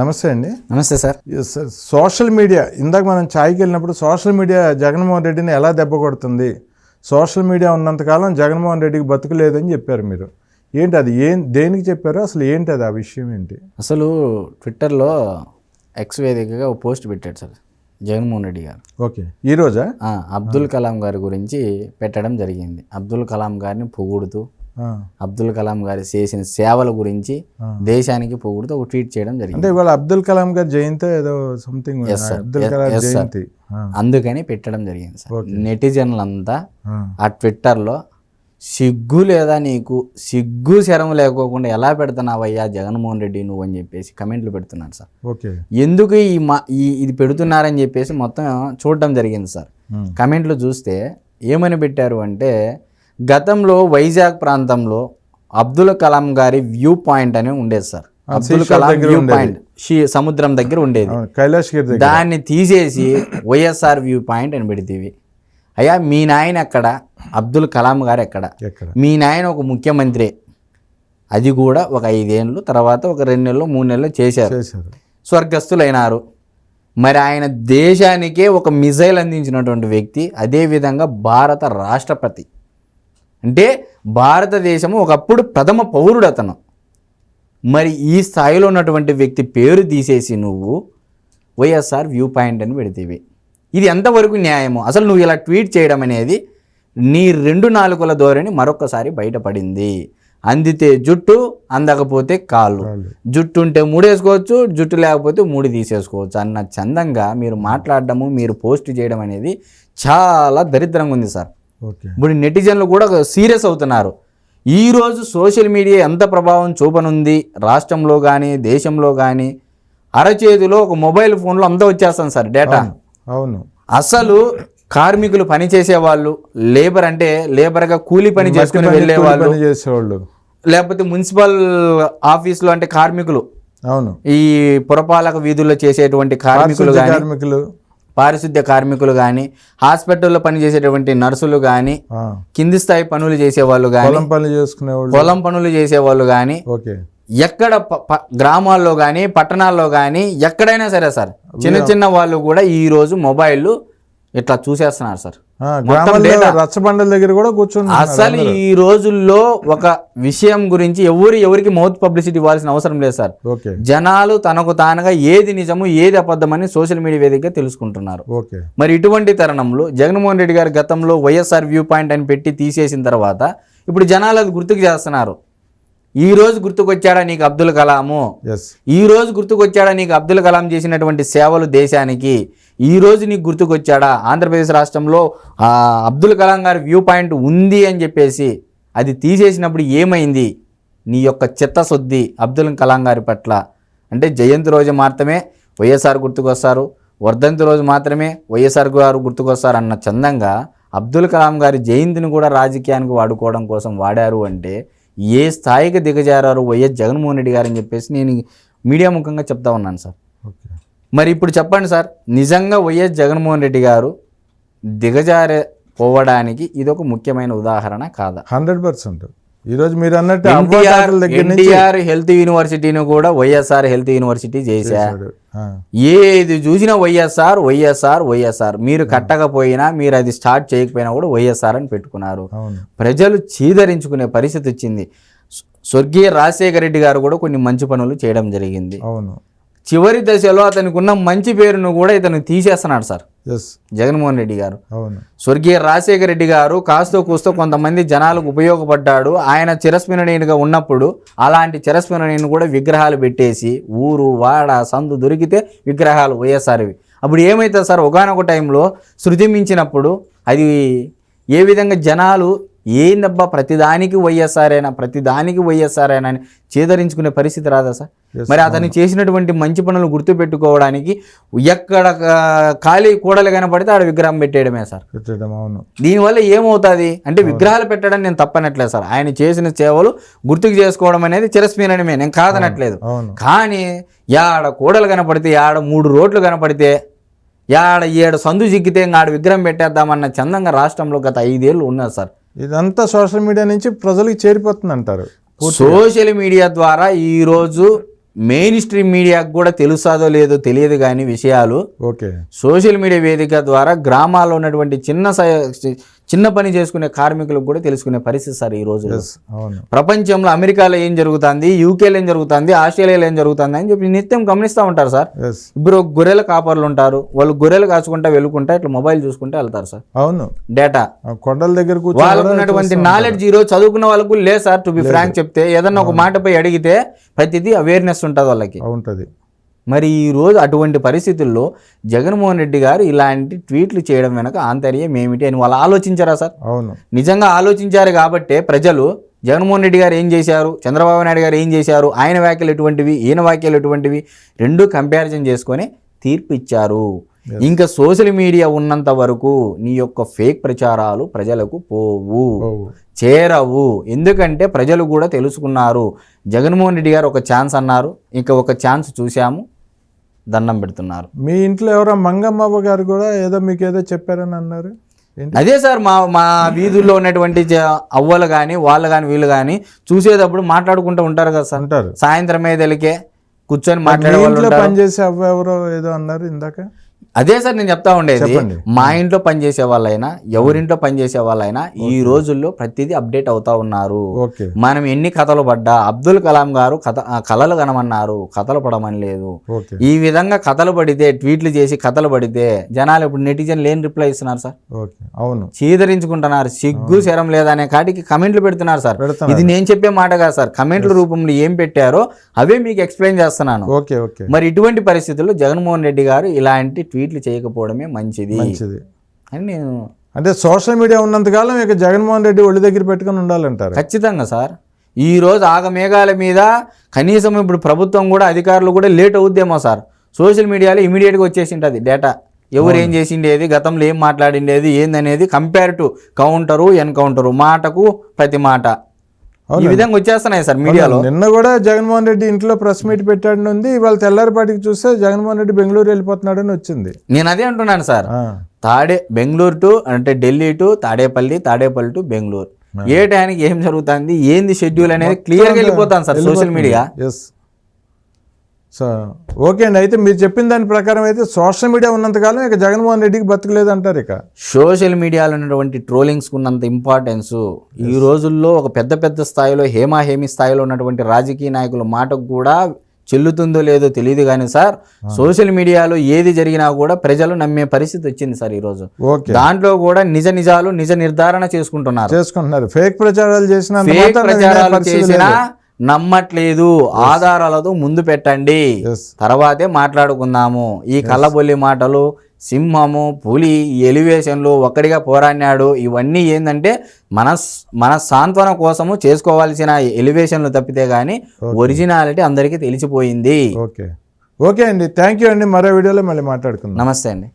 నమస్తే అండి. నమస్తే సార్. సార్ సోషల్ మీడియా ఇందాక మనం ఛాయ్కి వెళ్ళినప్పుడు సోషల్ మీడియా జగన్మోహన్ రెడ్డిని ఎలా దెబ్బ కొడుతుంది? సోషల్ మీడియా ఉన్నంతకాలం జగన్మోహన్ రెడ్డికి బతుకులేదని చెప్పారు మీరు. ఏంటి అది? ఏం దేనికి చెప్పారు? అసలు ఏంటి అది? ఆ విషయం ఏంటి? అసలు ట్విట్టర్లో ఎక్స్ వేదికగా ఒక పోస్ట్ పెట్టాడు సార్ జగన్మోహన్ రెడ్డి గారు. ఓకే. ఈరోజా అబ్దుల్ కలాం గారి గురించి పెట్టడం జరిగింది. అబ్దుల్ కలాం గారిని పొగుడుతూ. అబ్దుల్ కలాం గారి చేసిన సేవల గురించి దేశానికి పొగుడుతూ ఒక ట్వీట్ చేయడం జరిగింది. అంటే ఇవాళ అబ్దుల్ కలాం గారి జయంతి ఏదో సంథింగ్. అబ్దుల్ కలాం. జయంతి. అందుకని పెట్టడం జరిగింది సార్ నెటిజన్లంతా ఆ. ఆ ట్విట్టర్లో సిగ్గు లేదా నీకు? సిగ్గు శరం లేకోకుండా ఎలా పెడుతున్నావయ్యా జగన్మోహన్ రెడ్డి నువ్వు? అని చెప్పేసి కమెంట్లు పెడుతున్నాడు సార్ ఓకే ఎందుకు ఈ మా ఈ ఇది పెడుతున్నారని చెప్పేసి మొత్తం చూడటం జరిగింది సార్ ఉమ్. కమెంట్లు చూస్తే ఏమని పెట్టారు అంటే గతంలో వైజాగ్ ప్రాంతంలో అబ్దుల్ కలాం గారి వ్యూ పాయింట్ అని ఉండేది sir. Abdul Kalam view. Point. సముద్రం దగ్గర ఉండేది. కైలాష్ దాన్ని తీసేసి వైఎస్ఆర్ వ్యూ పాయింట్ అని పెడితేవి. అయ్యా మీ నాయన ఎక్కడ? అబ్దుల్ కలాం గారు ఎక్కడ? మీ నాయన ఒక ముఖ్యమంత్రి. అది కూడా ఒక ఐదేళ్ళు తర్వాత ఒక రెండు నెలలు మూడు నెలలు చేశారు. చేశారు. స్వర్గస్థులైనారు. మరి ఆయన దేశానికే ఒక మిజైల్ అందించినటువంటి వ్యక్తి అదేవిధంగా భారత రాష్ట్రపతి. అంటే భారతదేశము ఒకప్పుడు ప్రథమ పౌరుడు అతను మరి ఈ స్థాయిలో ఉన్నటువంటి వ్యక్తి పేరు తీసేసి నువ్వు వైఎస్ఆర్ వ్యూ పాయింట్ అని పెడితేవి. ఇది ఎంతవరకు న్యాయము? అసలు నువ్వు ఇలా ట్వీట్ చేయడం అనేది నీ రెండు నాలుకల ధోరణి మరొకసారి బయటపడింది. అందితే జుట్టు అందకపోతే కాళ్ళు. జుట్టు ఉంటే మూడు వేసుకోవచ్చు జుట్టు లేకపోతే మూడు తీసేసుకోవచ్చు అన్న చందంగా మీరు మాట్లాడడము మీరు పోస్ట్ చేయడం అనేది చాలా దరిద్రంగా ఉంది సార్. ఇప్పుడు నెటిజన్లు కూడా సీరియస్ అవుతున్నారు. ఈరోజు సోషల్ మీడియా ఎంత ప్రభావం చూపనుంది? రాష్ట్రంలో కానీ దేశంలో కానీ అరచేతిలో ఒక మొబైల్ ఫోన్లో అంతా వచ్చేస్తాం సార్ డేటా. అవును అసలు కార్మికులు పని చేసేవాళ్ళు లేబర్ అంటే లేబర్గా కూలీ పని చేసుకుని పని, వెళ్ళే కూలి వాళ్ళు పని చేసేవాళ్ళు. లేకపోతే మున్సిపల్ ఆఫీసులో అంటే కార్మికులు. అవును. ఈ పురపాలక వీధుల్లో చేసేటువంటి కార్మికులు కార్మికులు. పారిశుద్ధ్య కార్మికులు కానీ హాస్పిటల్లో పనిచేసేటువంటి నర్సులు కానీ కింది స్థాయి పనులు చేసేవాళ్ళు కానీ పొలం పనులు చేసుకునేవాళ్ళు. పొలం పనులు చేసేవాళ్ళు కానీ ఎక్కడ గ్రామాల్లో కానీ పట్టణాల్లో కానీ ఎక్కడైనా సరే సార్ చిన్న చిన్న వాళ్ళు కూడా ఈ రోజు మొబైల్ ఇట్లా చూసేస్తున్నారు సార్. రచ్చబండల దగ్గర కూడా కూర్చొని అసలు ఈ రోజుల్లో ఒక విషయం గురించి ఎవరు ఎవరికి మౌత్ పబ్లిసిటీ ఇవ్వాల్సిన అవసరం లేదు సార్. జనాలు తనకు తానుగా ఏది నిజము ఏది అబద్ధమని సోషల్ మీడియా వేదికగా తెలుసుకుంటున్నారు. మరి ఇటువంటి తరుణంలో జగన్మోహన్ రెడ్డి గారు గతంలో వైఎస్ఆర్ వ్యూ పాయింట్ అని పెట్టి తీసేసిన తర్వాత ఇప్పుడు జనాలు అది గుర్తుకు చేస్తున్నారు. ఈ రోజు గుర్తుకొచ్చాడా నీకు అబ్దుల్ కలాము? ఈ రోజు గుర్తుకొచ్చాడా నీకు అబ్దుల్ కలాం చేసినటువంటి సేవలు దేశానికి? ఈ రోజు నీకు గుర్తుకొచ్చాడా? ఆంధ్రప్రదేశ్ రాష్ట్రంలో అబ్దుల్ కలాం గారి వ్యూ పాయింట్ ఉంది అని చెప్పేసి అది తీసేసినప్పుడు ఏమైంది? నీ యొక్క చిత్తశుద్ధి అబ్దుల్ కలాం గారి పట్ల. అంటే జయంతి రోజు మాత్రమే వైఎస్ఆర్ గుర్తుకొస్తారు వర్ధంతి రోజు మాత్రమే వైఎస్ఆర్ గారు గుర్తుకొస్తారు అన్న చందంగా అబ్దుల్ కలాం గారి జయంతిని కూడా రాజకీయానికి వాడుకోవడం కోసం వాడారు అంటే ఏ స్థాయికి దిగజారారు వైఎస్ జగన్మోహన్ రెడ్డి గారు అని చెప్పేసి నేను మీడియా ముఖంగా చెప్తా ఉన్నాను సార్. మరి ఇప్పుడు చెప్పండి సార్ నిజంగా వైఎస్ జగన్మోహన్ రెడ్డి గారు దిగజారే పోవడానికి ఇది ఒక ముఖ్యమైన ఉదాహరణ కాదా? Hundred percent. ఈరోజు మీరు అన్నట్టు ఎన్టీఆర్ హెల్త్ యూనివర్సిటీని కూడా వైఎస్ఆర్ హెల్త్ యూనివర్సిటీ చేశా. చేశాడు. ఆ, ఏది చూసినా వైఎస్ఆర్ వైఎస్ఆర్ వైఎస్ఆర్. మీరు కట్టకపోయినా మీరు అది స్టార్ట్ చేయకపోయినా కూడా వైఎస్ఆర్ అని పెట్టుకున్నారు. ప్రజలు చీదరించుకునే పరిస్థితి వచ్చింది. స్వ- స్వర్గీయ రాజశేఖర రెడ్డి గారు కూడా కొన్ని మంచి పనులు చేయడం జరిగింది. అవును. చివరి దశలో అతనికి ఉన్న మంచి పేరును కూడా ఇతను తీసేస్తున్నాడు సార్. ఎస్ జగన్మోహన్ రెడ్డి గారు. అవును. స్వర్గీయ రాజశేఖర రెడ్డి గారు కాస్తో కూస్తో కొంతమంది జనాలకు ఉపయోగపడ్డాడు. ఆయన చిరస్మరణీయునిగా ఉన్నప్పుడు అలాంటి చిరస్మరణీయుని కూడా విగ్రహాలు పెట్టేసి ఊరు వాడ సందు దొరికితే విగ్రహాలు వైఎస్ఆర్వి అప్పుడు ఏమవుతుంది సార్? ఒకనొక టైంలో శృతి మించినప్పుడు అది ఏ విధంగా జనాలు ఏందబ్బా ప్రతిదానికి వైఎస్ఆర్ఏనా ప్రతిదానికి వైఎస్ఆర్ఏనా అని చేదరించుకునే పరిస్థితి రాదా సార్? మరి అతను చేసినటువంటి మంచి పనులు గుర్తుపెట్టుకోవడానికి ఎక్కడ ఖాళీ కూడలు కనపడితే ఆడ విగ్రహం పెట్టేయడమే సార్. అవును. దీనివల్ల ఏమవుతుంది? అంటే విగ్రహాలు పెట్టడం నేను తప్పనట్లేదు సార్. ఆయన చేసిన సేవలు గుర్తుకు చేసుకోవడం అనేది చిరస్మరణమే నేను కాదనట్లేదు. కానీ యాడ కూడలు కనపడితే యాడ మూడు రోడ్లు కనపడితే యాడ ఏడు సందు చిక్కితే ఇంకా ఆడ విగ్రహం పెట్టేద్దామన్న చందంగా రాష్ట్రంలో గత ఐదేళ్ళు ఉన్నారు సార్. ఇదంతా సోషల్ మీడియా నుంచి ప్రజలకు చేరిపోతుంది అంటారు సోషల్ మీడియా ద్వారా ఈరోజు మెయిన్ స్ట్రీమ్ మీడియాకు కూడా తెలుసాదో లేదో తెలియదు కానీ విషయాలు ఓకే. సోషల్ మీడియా వేదిక ద్వారా గ్రామాల్లో ఉన్నటువంటి చిన్న చిన్న పని చేసుకునే కార్మికులకు కూడా తెలుసుకునే పరిస్థితి సార్ ఈ రోజు ప్రపంచంలో అమెరికాలో ఏం జరుగుతుంది యూకేలో ఏం జరుగుతుంది ఆస్ట్రేలియాలో ఏం జరుగుతుంది అని చెప్పి నిత్యం గమనిస్తూ ఉంటారు సార్. ఇప్పుడు గొర్రెల కాపర్లు ఉంటారు వాళ్ళు గొర్రెలు కాచుకుంటా వెళ్ళుకుంటా ఇట్లా మొబైల్ చూసుకుంటా వెళ్తారు సార్. అవును. డేటా కొండల దగ్గర వాళ్ళకు ఉన్నటువంటి నాలెడ్జ్ ఈ రోజు చదువుకున్న వాళ్ళకు లేదు సార్ టు బి ఫ్రాంక్ చెప్తే. ఏదన్నా ఒక మాటపై అడిగితే ప్రతిదీ అవేర్నెస్ ఉంటుంది వాళ్ళకి. ఉంటుంది. మరి ఈ రోజు అటువంటి పరిస్థితుల్లో జగన్మోహన్ రెడ్డి గారు ఇలాంటి ట్వీట్లు చేయడం వెనక ఆంతర్యం ఏమిటి అని వాళ్ళు ఆలోచించారా సార్? అవును. నిజంగా ఆలోచించారు కాబట్టే ప్రజలు జగన్మోహన్ రెడ్డి గారు ఏం చేశారు? చంద్రబాబు నాయుడు గారు ఏం చేశారు? ఆయన వ్యాఖ్యలు ఎటువంటివి? ఈయన వ్యాఖ్యలు ఎటువంటివి? రెండు కంపారిజన్ చేసుకొని తీర్పు ఇచ్చారు. ఇంకా సోషల్ మీడియా ఉన్నంత వరకు నీ యొక్క ఫేక్ ప్రచారాలు ప్రజలకు పోవు. చేరవు. ఎందుకంటే ప్రజలు కూడా తెలుసుకున్నారు. జగన్మోహన్ రెడ్డి గారు ఒక ఛాన్స్ అన్నారు. ఇంకా ఒక ఛాన్స్ చూశాము. దండం పెడుతున్నారు. మీ ఇంట్లో ఎవరో మంగమ్మ గారు కూడా ఏదో మీకు ఏదో చెప్పారని అన్నారు? అదే సార్ మా మా వీధుల్లో ఉన్నటువంటి అవ్వలు కానీ వాళ్ళు కానీ వీళ్ళు కానీ చూసేటప్పుడు మాట్లాడుకుంటూ ఉంటారు కదా సార్. అంటారు సాయంత్రం అయ్యేదలికే కూర్చొని మాట్లాడే వాళ్ళు పనిచేసే అవ్వ ఎవరో ఏదో అన్నారు ఇందాక? అదే సార్ నేను చెప్తా ఉండేది. మా ఇంట్లో పనిచేసే వాళ్ళైనా ఎవరింట్లో పనిచేసే వాళ్ళైనా ఈ రోజుల్లో ప్రతిదీ అప్డేట్ అవుతా ఉన్నారు. మనం ఎన్ని కథలు పడ్డా అబ్దుల్ కలాం గారు కథ ఆ, కథలు కనమన్నారు కథలు పడమని లేదు. ఈ విధంగా కథలు పడితే ట్వీట్లు చేసి కథలు పడితే జనాలు ఇప్పుడు నెటిజన్ లేని రిప్లై ఇస్తున్నారు సార్. అవును. చీదరించుకుంటున్నారు. సిగ్గు శరం లేదనే కాటికి కమెంట్లు పెడుతున్నారు సార్. ఇది నేను చెప్పే మాట కాదు సార్. కమెంట్ల రూపంలో ఏం పెట్టారో అవే మీకు ఎక్స్ప్లెయిన్ చేస్తున్నాను. మరి ఇటువంటి పరిస్థితుల్లో జగన్మోహన్ రెడ్డి గారు ఇలాంటి ట్వీట్లు చేయకపోవడమే మంచిది. మంచిది. అని నేను అంటే సోషల్ మీడియా ఉన్నంతకాలం ఇక జగన్మోహన్ రెడ్డి ఒళ్ళు దగ్గర పెట్టుకొని ఉండాలంటారు. ఖచ్చితంగా సార్. ఈ రోజు ఆగమేఘాల మీద కనీసం ఇప్పుడు ప్రభుత్వం కూడా అధికారులు కూడా లేట్ అవుద్దేమో సార్. సోషల్ మీడియాలో ఇమీడియట్గా వచ్చేసి ఉంటుంది డేటా. ఎవరు ఏం చేసిండేది గతంలో ఏం మాట్లాడిండేది ఏందనేది కంపేర్ టు కౌంటరు ఎన్కౌంటరు మాటకు ప్రతి మాట. ఈ విధంగా వచ్చేస్తున్నాయి సార్ మీడియాలో. నిన్న కూడా జగన్మోహన్ రెడ్డి ఇంట్లో ప్రెస్ మీట్ పెట్టాడని ఉంది. ఇవాళ తెల్లారిపాటికి చూస్తే జగన్మోహన్ రెడ్డి బెంగళూరు వెళ్ళిపోతున్నాడని వచ్చింది. నేను అదే అంటున్నాను సార్. తాడే బెంగళూరు టు అంటే ఢిల్లీ టు తాడేపల్లి తాడేపల్లి టు బెంగళూరు. ఏ టైంకి ఏం జరుగుతుంది ఏంది షెడ్యూల్ అనేది క్లియర్గా వెళ్ళిపోతాను sir social media yes so okay అండి. అయితే మీరు చెప్పిన దాని ప్రకారం అయితే సోషల్ మీడియా ఉన్నంతకాలం ఇక జగన్మోహన్ రెడ్డికి బతకలేదు అంటారు ఇక. సోషల్ మీడియాలో ఉన్నటువంటి ట్రోలింగ్స్ ఉన్నంత ఇంపార్టెన్స్ ఈ రోజుల్లో ఒక పెద్ద పెద్ద స్థాయిలో హేమాహేమి స్థాయిలో ఉన్నటువంటి రాజకీయ నాయకుల మాటకు కూడా చెల్లుతుందో లేదో తెలియదు కానీ సార్ సోషల్ మీడియాలో ఏది జరిగినా కూడా ప్రజలు నమ్మే పరిస్థితి వచ్చింది సార్ ఈరోజు ఓకే. దాంట్లో కూడా నిజ నిజాలు నిజ నిర్ధారణ చేసుకుంటున్నారు. చేసుకుంటున్నారు. ఫేక్ ప్రచారాలు చేసిన ఫేక్ ప్రచారాలు చేసినా నమ్మట్లేదు. ఆధారాలతో ముందు పెట్టండి. తర్వాతే మాట్లాడుకుందాము. ఈ కళ్ళబొల్లి మాటలు సింహము పులి ఎలివేషన్లు ఒక్కడిగా పోరాడినాడు. ఇవన్నీ ఏంటంటే మన మన సాంత్వన కోసము చేసుకోవాల్సిన ఎలివేషన్లు తప్పితే కానీ ఒరిజినాలిటీ అందరికీ తెలిసిపోయింది. ఓకే ఓకే అండి. థ్యాంక్ యూ అండి. మరో వీడియోలో మళ్ళీ మాట్లాడుకుందాం. నమస్తే అండి.